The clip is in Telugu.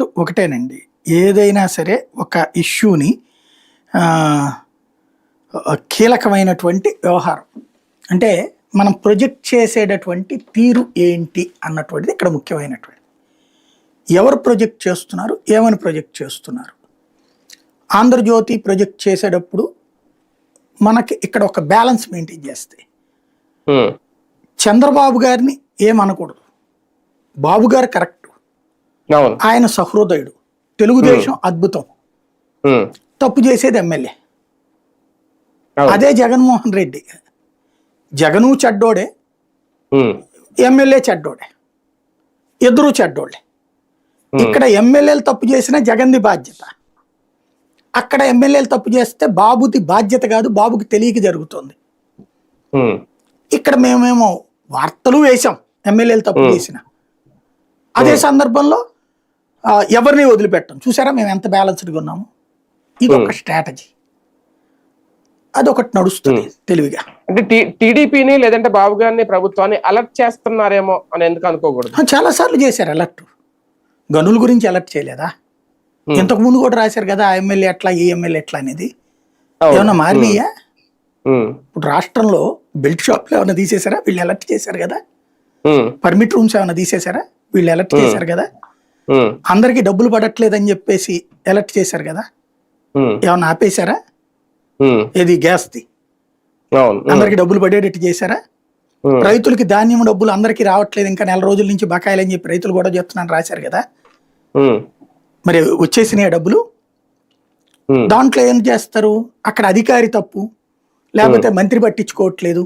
కాన్సెప్ట్ ఒకటేనండి. ఏదైనా సరే ఒక ఇష్యూని కీలకమైనటువంటి వ్యవహారం. అంటే మనం ప్రొజెక్ట్ చేసేటటువంటి తీరు ఏంటి అన్నటువంటిది ఇక్కడ ముఖ్యమైనటువంటి ఎవరు ప్రొజెక్ట్ చేస్తున్నారు? ఏమని ప్రొజెక్ట్ చేస్తున్నారు? ఆంధ్రజ్యోతి ప్రొజెక్ట్ చేసేటప్పుడు మనకి ఇక్కడ ఒక బ్యాలెన్స్ మెయింటైన్ చేస్తే చంద్రబాబు గారిని ఏమనకూడదు? బాబు గారు కరెక్ట్ ఆయన సహృదయుడు. తెలుగుదేశం అద్భుతం. తప్పు చేసేది ఎమ్మెల్యే. అదే జగన్మోహన్ రెడ్డి. జగను చెడ్డోడే. ఎమ్మెల్యే చెడ్డోడే. ఇద్దరు చెడ్డోళ్ళే. ఇక్కడ ఎమ్మెల్యేలు తప్పు చేసినా జగన్ది బాధ్యత. అక్కడ ఎమ్మెల్యేలు తప్పు చేస్తే బాబుది బాధ్యత కాదు బాబుకి తెలియక జరుగుతుంది. ఇక్కడ మేమేమో వార్తలు వేశాం ఎమ్మెల్యేలు తప్పు చేసిన. అదే సందర్భంలో ఎవరిని వదిలిపెట్టాం. చూసారా మేము ఎంత బ్యాలెన్స్డ్గా ఉన్నాము? ఇది ఒక స్ట్రాటజీ అదొకటి నడుస్తుంది తెలివిగా. అంటే టీడీపీని లేదంటే బాబు గారిని ప్రభుత్వాన్ని అలర్ట్ చేస్తున్నారేమో అని ఎందుకు అనుకోకూడదు? చాలా సార్లు చేశారు అలర్ట్ గనుల గురించి అలర్ట్ చేయలేదా? ఇంతకు ముందు కూడా రాశారు కదా ఆ ఎమ్మెల్యే ఎట్లా ఈ ఎమ్మెల్యే ఎట్లా అనేది. ఏమన్నా మారినాయా? ఉమ్, ఇప్పుడు రాష్ట్రంలో బెల్ట్ షాప్లు ఏమైనా తీసేశారా? వీళ్ళు అలర్ట్ చేశారు కదా. పర్మిట్ రూమ్స్ ఏమైనా తీసేశారా? వీళ్ళు అలర్ట్ చేశారు కదా. అందరికి డబ్బులు పడట్లేదని చెప్పేసి అలర్ట్ చేశారు కదా? ఏమన్నా ఆపేశారా? ఏది గ్యాస్ది? అందరికి డబ్బులు పడేటట్టు చేశారా? రైతులకి ధాన్యం డబ్బులు అందరికీ రావట్లేదు ఇంకా నెల రోజుల నుంచి బకాయిలు అని చెప్పి రైతులు కూడా చెప్తున్నాను రాశారు కదా? మరి వచ్చేసినాయి డబ్బులు? దాంట్లో ఏం చేస్తారు? అక్కడ అధికారి తప్పు లేకపోతే మంత్రి పట్టించుకోవట్లేదు.